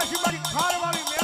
ಕಾಶಿ ಬಾರಿ ಖಾರ ಬಾರಿ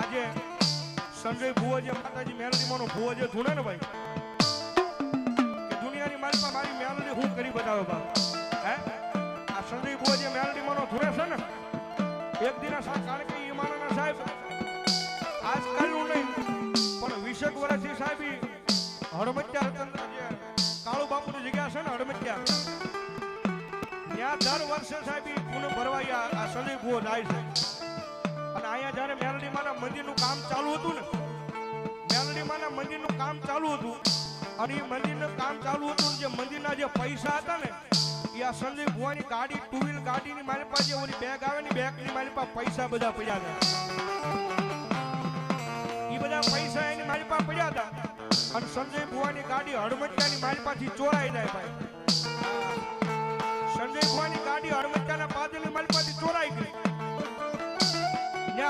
આજે સંજય ભુવો જે માતાજી મેલડીમાંનો ભુવો જે ધૂણે ને ભાઈ. દુનિયાની પાસે મારી મેલડી હું કરી બતાવે બા હે? આ એક દિના સાહેબ કારણ કે ઈમાના સાહેબ. આજકાલનું નહીં, પણ વીસેક વર્ષથી સાહેબ હડમત્યા જે કાળુ બાપુની જગ્યા છે ને હડમત્યા ત્યાં દર વર્ષે સાહેબ પૂનમ ભરવા આ સંજય ભુવો જાય છે. અને અહીંયા જ્યારે મેલડીમાના મંદિરનું કામ ચાલુ હતું ને, મેલડીમાના મંદિરનું કામ ચાલુ હતું અને એ મંદિરનું કામ ચાલુ હતું જે મંદિરના જે પૈસા હતા ને, એ આ ગાડી ટુ મારી પાસે બેગ આવે મારી પાસે પૈસા બધા પડ્યા હતા. એ બધા પૈસા એની મારી પાસે પડ્યા હતા અને સંજય ભુવાની ગાડી હડમતિયાની મારી પાસેથી ચોરાઈ જાય સંજય ભુવાની ગાડી હડમતિયાના પાદરની મારી પાસેથી ચોરાઈ ગઈ.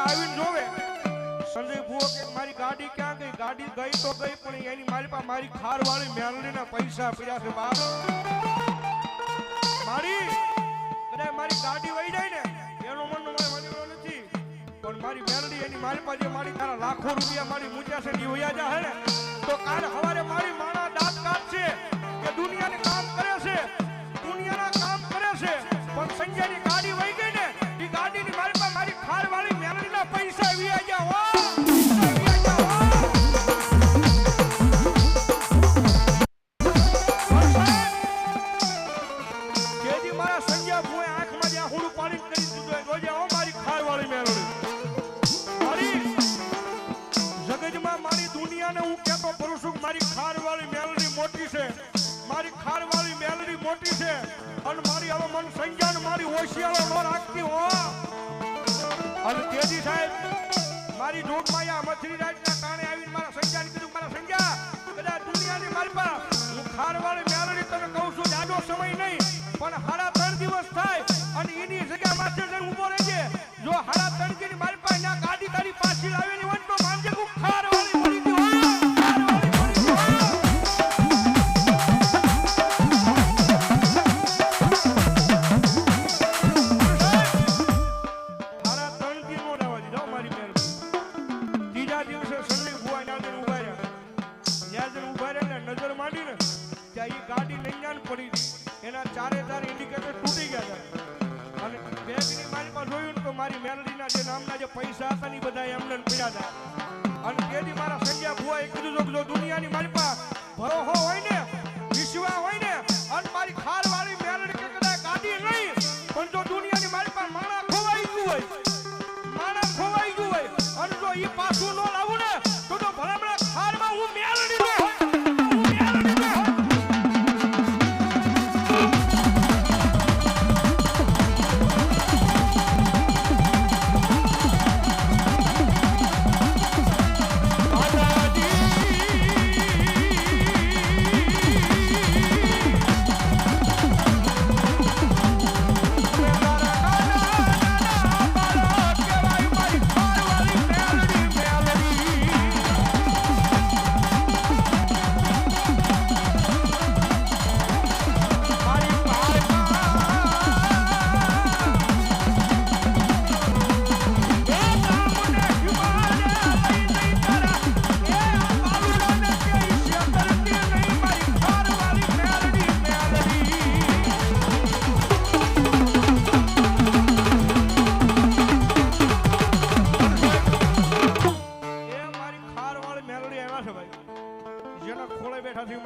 આવીને જોવે. સંજય ભુવો કે મારી ગાડી ક્યાં ગઈ? ગાડી ગઈ તો ગઈ, પણ એની મારી પાસે મારી ખારવાળી મેલડીના પૈસા પડ્યા છે, બાપ. મારી? કદાચ મારી ગાડી વહી જાય ને? એનો મન મને મનેલો નથી. પણ મારી મેલડી એની મારી પાસે મારી તારા લાખો રૂપિયા મારી મૂક્યા છે ને હોયા જા, હે ને? તો કાલ હવારે સંજ્ઞાને મારી હોશિયારો ન રાખતી હો. અને તેજી સાહેબ, મારી જોગમાયા મથરી રાતના કારણે આવીને મારા સંજ્ઞાને કીધું મારા બધા કદાચ દુનિયાની મારી પાસે હું ખારવાળી મેલડી તને કહું છું, જાજો સમય નહીં, પણ હાડા ત્રણ દિવસ થાય અને એની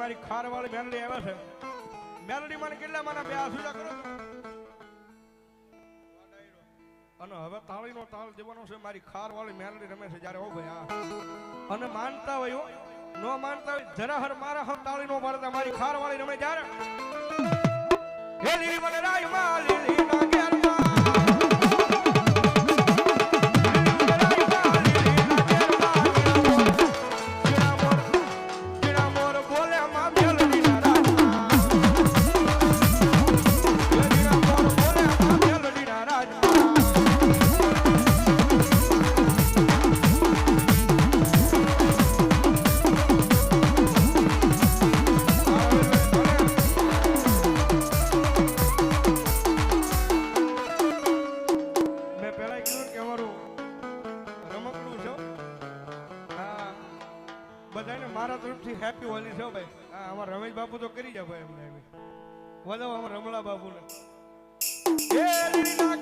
મારી ખારવાળી મેલડી આવ્યા છે. મેલડી મને કેટલા મને બે આસુજા કરો. અને હવે તાળીનો તાળ દેવાનો છે, મારી ખારવાળી મેલડી રમે છે જ્યારે, ઓ ભાઈ અને માનતા હોય ન માનતા હોય, જરા હર મારા હમ તાળી નો મારતા મારી ખારવાળી રમે જ્યારે. મને રાયમાં લીલી ના વધાવો અમારા રમલા બાપુને. એ લીલીના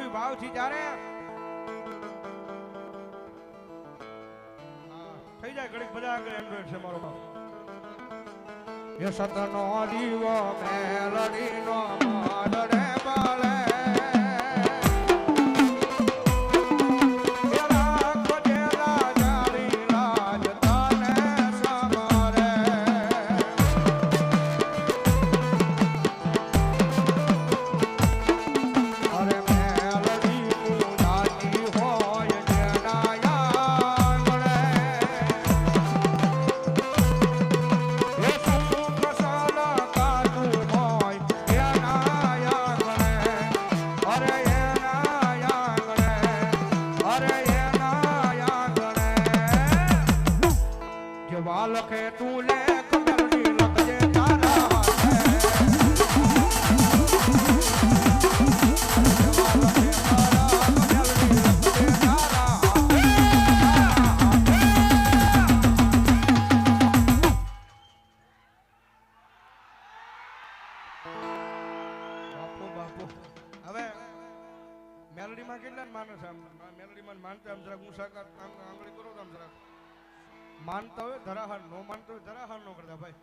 મેલડીને ઘડીક રમાડવી ભાવથી ત્યારે થઈ જાય ઘડીક બધા આગળ એન્ડ્રોઈડ છે મારો બાપ એ સતનો દીવો મેલડીનો માનતા હોય ધરાહર નો માનતો હોય ધરાહર નો કરતા ભાઈ,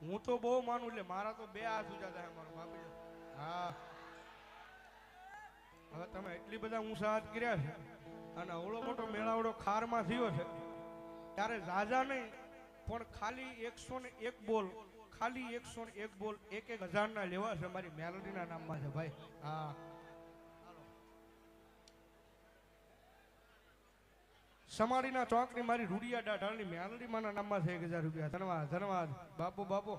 હું તો બહુ માનું એટલે મારા તો બે હાથ ઉજા થાય મારો બાપી હા. હવે તમે એટલી બધા ઊંચા હાથ કર્યા છે અને અવળો મોટો મેળાવડો ખારમાં થયો છે. ત્યારે ઝાઝા નહીં, પણ ખાલી એકસો ને એક બોલ, ખાલી એકસો ને એક બોલ એક એક હજારના લેવા છે. મારી મેલોડીના નામમાં છે ભાઈ. હા. સમાડીના ચોકની મારી રૂડિયા ડાઢાળની મ્યાલડી માના નામમાં છે એક હજાર રૂપિયા. ધન્યવાદ ધન્યવાદ. બાપુ બાપુ.